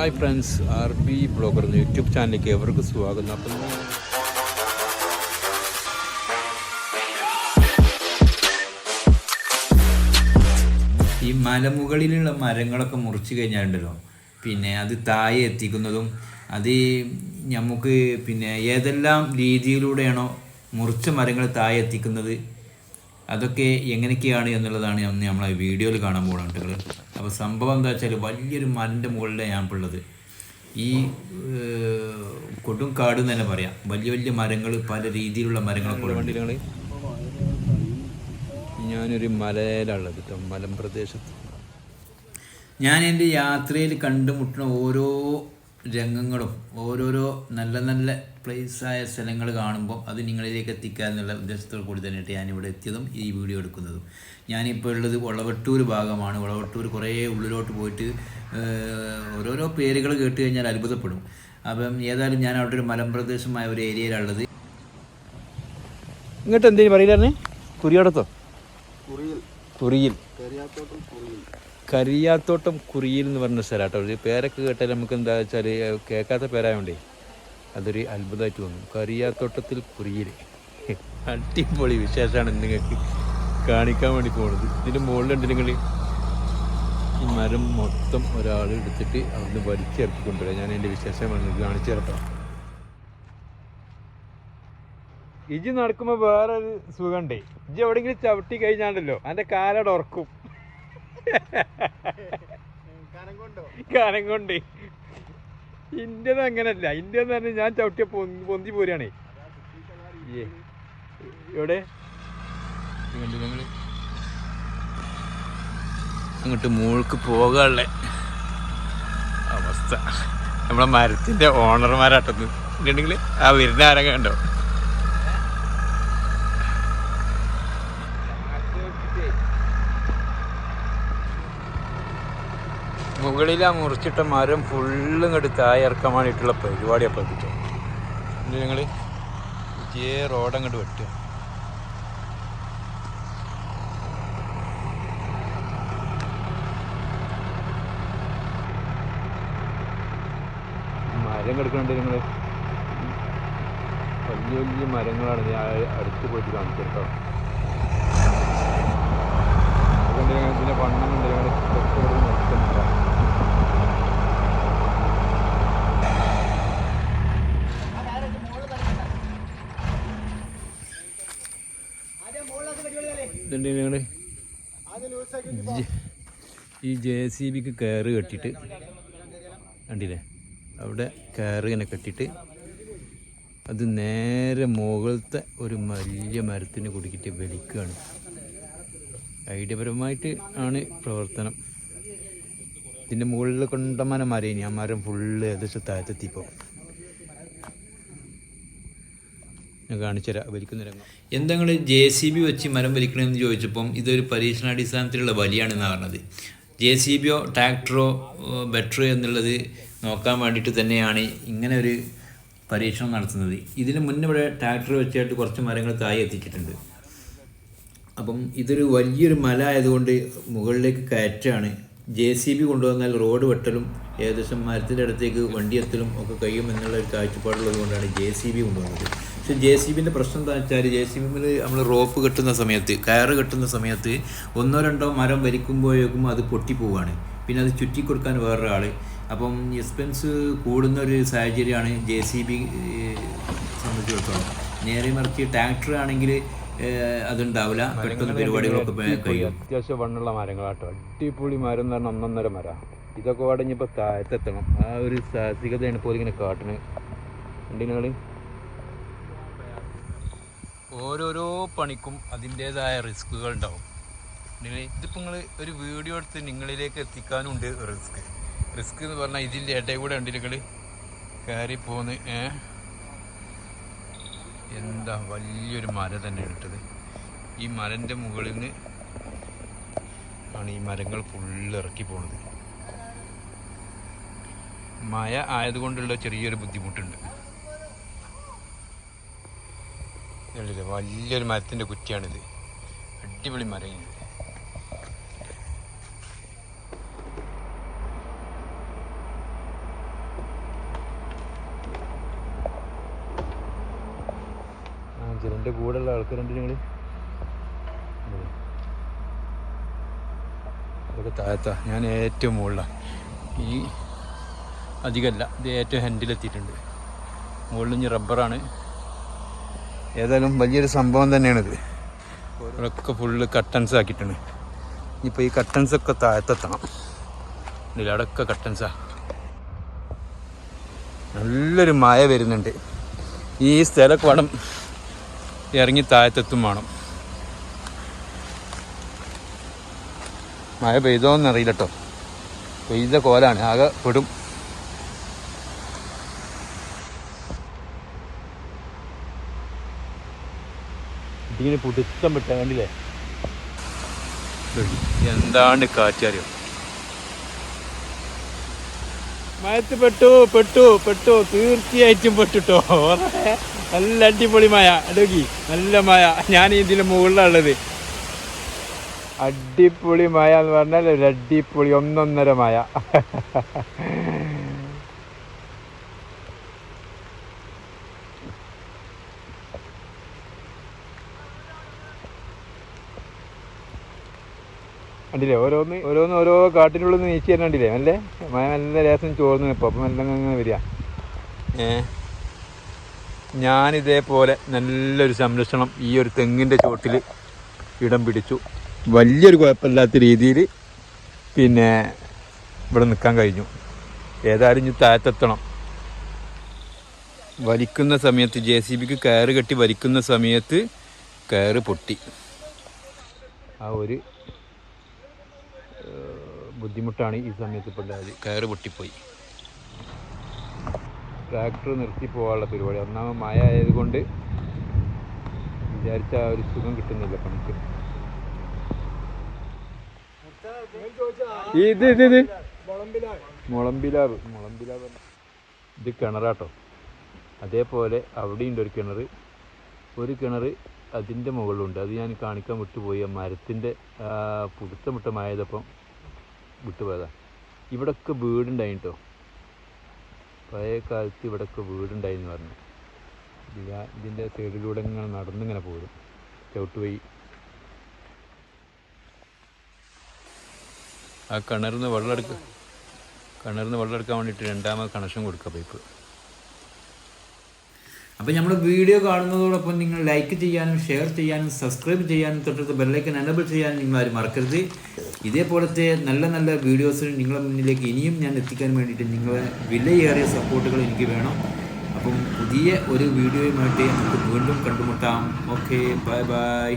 Hi friends R B blogger YouTube ചാനലിലേക്ക് എവർക്ക് സ്വാഗതം. അപ്പം ഈ മലമുകളിലുള്ള മരങ്ങളൊക്കെ മുറിച്ച് കഴിഞ്ഞാലുണ്ടല്ലോ. പിന്നെ അത് താഴെ എത്തിക്കുന്നതും അത് നമുക്ക് പിന്നെ ഏതെല്ലാം രീതിയിലൂടെയാണോ മുറിച്ച മരങ്ങൾ താഴെ എത്തിക്കുന്നത് അതൊക്കെ എങ്ങനെയൊക്കെയാണ് എന്നുള്ളതാണ് അന്ന് നമ്മളെ വീഡിയോയിൽ കാണാൻ പോകുന്നത് കുട്ടികൾ അപ്പോൾ സംഭവം എന്താ വെച്ചാൽ വലിയൊരു മരന്റെ മുകളിലാണ് ഞാൻ ഉള്ളത്. ഈ കൊടും കാട് എന്ന് തന്നെ പറയാം. വലിയ വലിയ മരങ്ങൾ പല രീതിയിലുള്ള മരങ്ങളൊക്കെ ഞാനൊരു മലയിലുള്ളത് കേട്ടോ മലമ്പ്രദേശത്ത്. ഞാൻ എന്റെ യാത്രയിൽ കണ്ടുമുട്ടുന്ന ഓരോ രംഗങ്ങളും ഓരോരോ നല്ല നല്ല പ്ലേസായ സ്ഥലങ്ങൾ കാണുമ്പോൾ അത് നിങ്ങളിലേക്ക് എത്തിക്കുക എന്നുള്ള ഉദ്ദേശത്തോടു കൂടി തന്നെയായിട്ട് ഞാനിവിടെ എത്തിയതും ഈ വീഡിയോ എടുക്കുന്നതും. ഞാനിപ്പോൾ ഉള്ളത് ഒളവട്ടൂർ ഭാഗമാണ്. ഒളവട്ടൂർ കുറേ ഉള്ളിലോട്ട് പോയിട്ട് ഓരോരോ പേരുകൾ കേട്ട് കഴിഞ്ഞാൽ അത്ഭുതപ്പെടും. അപ്പം ഏതായാലും ഞാൻ അവിടെ ഒരു മലമ്പ്രദേശമായ ഒരു ഏരിയയിലുള്ളത്. ഇങ്ങോട്ട് എന്തേലും കുറിയോടത്തോ? കുരിയോടത്തോ കുറിയിൽ. കരിയാത്തോട്ടം കുറിയിൽ എന്ന് പറഞ്ഞ സ്ഥലമാട്ടോ. ഒരു പേരൊക്കെ കേട്ടാൽ നമുക്ക് എന്താ വെച്ചാൽ കേൾക്കാത്ത പേരായോണ്ടേ അതൊരു അത്ഭുതമായിട്ട് തോന്നും. കരിയാത്തോട്ടത്തിൽ കുറിയിൽ. അടിപൊളി വിശേഷമാണ് നിങ്ങൾക്ക് കാണിക്കാൻ വേണ്ടി പോകുന്നത് ഇതിന്റെ മുകളിലുണ്ട് നിങ്ങൾ ഈ മരം മൊത്തം ഒരാൾ എടുത്തിട്ട് അവിടുന്ന് വലിച്ചിറക്കി കൊണ്ടുവരാം ഞാൻ എന്റെ വിശേഷം നിങ്ങൾക്ക് കാണിച്ചു തരട്ടോ ഇജി നടക്കുമ്പോൾ വേറൊരു സുഖമുണ്ടേ. ഇജി എവിടെയെങ്കിലും ചവിട്ടി കഴിഞ്ഞാണ്ടല്ലോ. അതിന്റെ കാലടെ ഉറക്കും. കാലം കൊണ്ട്? ഇന്ത്യന്ന് അങ്ങനല്ല. ഇന്ത്യ എന്ന് പറഞ്ഞാൽ ഞാൻ ചവിട്ടിയ പൊന്തി പോരാണ്. എവിടെ? അങ്ങോട്ട് മൂൾക്ക് പോകാനുള്ള അവസ്ഥ. നമ്മളെ മരത്തിന്റെ ഓണർമാരാട്ടന്ന് ഉണ്ടെങ്കിൽ ആ വരുന്ന ആരൊക്കെ കണ്ടോ? മുകളിൽ ആ മുറിച്ചിട്ട മരം ഫുള്ളും ഇങ്ങോട്ട് വേണ്ടിയിട്ടുള്ള പരിപാടി അപ്പം എത്തിച്ചോ ഞങ്ങൾ പുതിയ റോഡ് അങ്ങോട്ട് വെട്ടുക. മരം കിടക്കുന്നുണ്ട് നിങ്ങൾ വലിയ വലിയ മരങ്ങളാണ് ഞാൻ അടുത്ത് പോയിട്ട് കാണിച്ചു കേട്ടോ ഞങ്ങൾ ഇതിന്റെ വണ്ണം ഉണ്ട് ഞങ്ങൾ കുറച്ചുകൂടി നിർത്തുന്നില്ല ഇതുണ്ട് ഞങ്ങൾ ഈ ജെ സി ബിക്ക് കയറ് കെട്ടിട്ട് കണ്ടില്ലേ അവിടെ കയറ് ഇങ്ങനെ കെട്ടിട്ട് അത് നേരെ മുകളിലത്തെ ഒരു വലിയ മരത്തിന് കുടിക്കിട്ട് വലിക്കുകയാണ് ഐഡിയപരമായിട്ട് ആണ് പ്രവർത്തനം. ഇതിന്റെ മുകളിൽ കൊണ്ടമാനം മരം ഇനി ആ മരം ഫുള്ള് ഏകദേശം താഴത്തെത്തിപ്പോൾ കാണിച്ചുതരാം വലിക്കുന്ന രംഗം. ജെ സി ബി വെച്ച് മരം വലിക്കണമെന്ന് ചോദിച്ചപ്പം ഇതൊരു പരീക്ഷണാടിസ്ഥാനത്തിലുള്ള വലിയാണെന്ന് പറഞ്ഞത്. ജെ സി ബിയോ ട്രാക്ടറോ ബെറ്ററോ എന്നുള്ളത് നോക്കാൻ വേണ്ടിയിട്ട് തന്നെയാണ് ഇങ്ങനെ ഒരു പരീക്ഷണം നടത്തുന്നത്. ഇതിന് മുന്നേ ഇവിടെ ട്രാക്ടർ വെച്ചായിട്ട് കുറച്ച് മരങ്ങൾ താഴെ എത്തിച്ചിട്ടുണ്ട്. അപ്പം ഇതൊരു വലിയൊരു മല ആയതുകൊണ്ട് മുകളിലേക്ക് കയറ്റാണ്. ജെ സി ബി കൊണ്ടുവന്നാൽ റോഡ് വെട്ടലും ഏകദേശം മരത്തിന്റെ അടുത്തേക്ക് വണ്ടി എത്തലും ഒക്കെ കഴിയും എന്നുള്ള ഒരു കാഴ്ചപ്പാടുള്ളത് കൊണ്ടാണ് ജെ സി ബി കൊണ്ടുവന്നത്. പക്ഷേ ജെ സി ബിന്റെ പ്രശ്നം എന്താ വെച്ചാൽ ജെ സി ബിയിൽ നമ്മൾ റോപ്പ് കെട്ടുന്ന സമയത്ത് കയറ് കെട്ടുന്ന സമയത്ത് ഒന്നോ രണ്ടോ മരം വലിക്കുമ്പോഴേക്കും അത് പൊട്ടിപ്പോവാണ്. പിന്നെ അത് ചുറ്റി കൊടുക്കാൻ വേറൊരാൾ അപ്പം എക്സ്പെൻസ് കൂടുന്ന ഒരു സാഹചര്യമാണ് ജെ സി ബി സംബന്ധിച്ചിടത്തോളം. നേരെ മറിച്ച് ട്രാക്ടർ ആണെങ്കിൽ അതുണ്ടാവില്ല പെട്ടെന്ന് പരിപാടികളൊക്കെ കഴിയും. അത്യാവശ്യം വണ്ണുള്ള മരങ്ങളാട്ടോ. അടിപൊളി മരം എന്ന് പറഞ്ഞാൽ ഒന്നൊന്നര മരം. ഇതൊക്കെ വടഞ്ഞിപ്പോൾ താഴത്തെത്തണം. ആ ഒരു സാഹസികതയാണ് ഇപ്പോൾ ഇങ്ങനെ കാട്ടുന്നത് ഉണ്ട് നിങ്ങൾ ഓരോരോ പണിക്കും അതിന്റേതായ റിസ്കുകൾ ഉണ്ടാവും. ഇതിപ്പോൾ നിങ്ങൾ ഒരു വീഡിയോ എടുത്ത് നിങ്ങളിലേക്ക് എത്തിക്കാനും ഉണ്ട് റിസ്ക്. റിസ്ക് എന്ന് പറഞ്ഞാൽ ഇതിന്റെ ഇടയിൽ കൂടെ ഉണ്ട് നിങ്ങൾ കയറി പോന്ന് ഏ? എന്താ വലിയൊരു മരം തന്നെ ഇട്ടത്. ഈ മരന്റെ മുകളിൽ നിന്ന് ആണ് ഈ മരങ്ങൾ ഫുള്ള് ഇറക്കി പോണത്. മഴ ആയതുകൊണ്ടുള്ള ചെറിയൊരു ബുദ്ധിമുട്ടുണ്ട്? വലിയൊരു മരത്തിന്റെ കുറ്റിയാണിത്. അടിപൊളി മരം ഇത് എന്റെ കൂടെയുള്ള ആൾക്കാരുണ്ട് നിങ്ങൾ അതൊക്കെ താഴത്താ. ഞാൻ ഏറ്റവും മുകളിലാണ്. ഈ അധികമല്ല ഇത് ഏറ്റവും ഹെൻഡിലെത്തിയിട്ടുണ്ട് മുകളിൽ ഇനി റബ്ബറാണ്. ഏതായാലും വലിയൊരു സംഭവം തന്നെയാണിത്. ഇവിടെയൊക്കെ ഫുള്ള് കട്ടൻസ് ആക്കിയിട്ടുണ്ട്. ഇനിയിപ്പോൾ ഈ കട്ടൻസ് ഒക്കെ താഴത്തെത്തണം. ഇതിലടക്ക കട്ടൻസാ നല്ലൊരു മഴ വരുന്നുണ്ട്. ഈ വേണം ഇറങ്ങി താഴത്തെത്തും വേണം. മഴ പെയ്തോന്നറിയില്ല കേട്ടോ പെയ്ത കോലാണ് ആകെ പെടും. ഇതിങ്ങനെ പുടുത്തം വിട്ട കണ്ടില്ലേ? എന്താണ് കാറ്ററിയോ മയത്ത് പെട്ടു പെട്ടു പെട്ടു. തീർച്ചയായിട്ടും പെട്ടുട്ടോ. നല്ല അടിപൊളി മഴ. അടുക്കി നല്ല മഴ. ഞാൻ ഇതിന് മുകളിലുള്ളത്. അടിപൊളി മഴ എന്ന് പറഞ്ഞാൽ ഒരു അടിപൊളി ഒന്നൊന്നര മഴ. കണ്ടില്ലേ? ഓരോന്ന് ഓരോന്ന് ഓരോ കാട്ടിനുള്ളിൽ നിന്ന് നീച്ചു തന്നെ കണ്ടില്ലേ അല്ലേ മഴ നല്ല രസം ചോർന്ന് ഇപ്പോൾ അപ്പം നല്ല അങ്ങനെ വരിക. ഏ? ഞാനിതേപോലെ നല്ലൊരു സംരക്ഷണം ഈ ഒരു തെങ്ങിന്റെ ചോട്ടിൽ ഇടം പിടിച്ചു. വലിയൊരു കുഴപ്പമില്ലാത്ത രീതിയിൽ പിന്നെ ഇവിടെ നിൽക്കാൻ കഴിഞ്ഞു. ഏതായാലും ഇനി താഴത്തെത്തണം. വലിക്കുന്ന സമയത്ത് ജെ സി ബിക്ക് കയറ് കെട്ടി വലിക്കുന്ന സമയത്ത് കയറ് പൊട്ടി. ആ ഒരു ബുദ്ധിമുട്ടാണ് ഈ സമയത്ത് ഉണ്ടായത്. കയറ് പൊട്ടിപ്പോയി. ട്രാക്ടർ നിർത്തി പോകാനുള്ള പരിപാടി. ഒന്നാമത് മഴ ആയതുകൊണ്ട് വിചാരിച്ച ആ ഒരു സുഖം കിട്ടുന്നില്ല പണിക്ക്. ഇത് ഇത് ഇത്. മുളമ്പിലാവ്. മുളമ്പിലാവ് ഇത് കിണറാട്ടോ. അതേപോലെ അവിടെയുണ്ട് ഒരു കിണർ ഒരു കിണർ അതിന്റെ മുകളിലുണ്ട്. അത് ഞാൻ കാണിക്കാൻ വിട്ടുപോയി. ആ മരത്തിന്റെ പുടുത്തം വിട്ട മായതപ്പം വിട്ടുപോയതാ. ഇവിടൊക്കെ വീടുണ്ടായി കേട്ടോ പഴയ കാലത്ത് ഇവിടൊക്കെ വീടുണ്ടായിന്ന് പറഞ്ഞു. ഇല്ല ഇതിന്റെ സൈഡിലൂടെ ഇങ്ങനെ നടന്നിങ്ങനെ പോരും. ചവിട്ടുപോയി. ആ കിണറിൽ നിന്ന് വെള്ളം എടുക്കുക കിണറിൽ നിന്ന് വെള്ളം എടുക്കാൻ വേണ്ടിയിട്ട് രണ്ടാമത് കണക്ഷൻ കൊടുക്കുക പൈപ്പ്. അപ്പോൾ നമ്മൾ വീഡിയോ കാണുന്നതോടൊപ്പം നിങ്ങൾ ലൈക്ക് ചെയ്യാനും ഷെയർ ചെയ്യാനും സബ്സ്ക്രൈബ് ചെയ്യാനും തൊട്ടടുത്ത് ബെല്ലൈക്കൻ എനബിൾ ചെയ്യാനും നിങ്ങൾ ആരും മറക്കരുത്. ഇതേപോലത്തെ നല്ല നല്ല വീഡിയോസ് നിങ്ങളുടെ മുന്നിലേക്ക് ഇനിയും ഞാൻ എത്തിക്കാൻ വേണ്ടിയിട്ട് നിങ്ങളെ വിലയേറിയ സപ്പോർട്ടുകൾ എനിക്ക് വേണം. അപ്പം പുതിയ ഒരു വീഡിയോയുമായിട്ട് നമുക്ക് വീണ്ടും കണ്ടുമുട്ടാം. Okay bye bye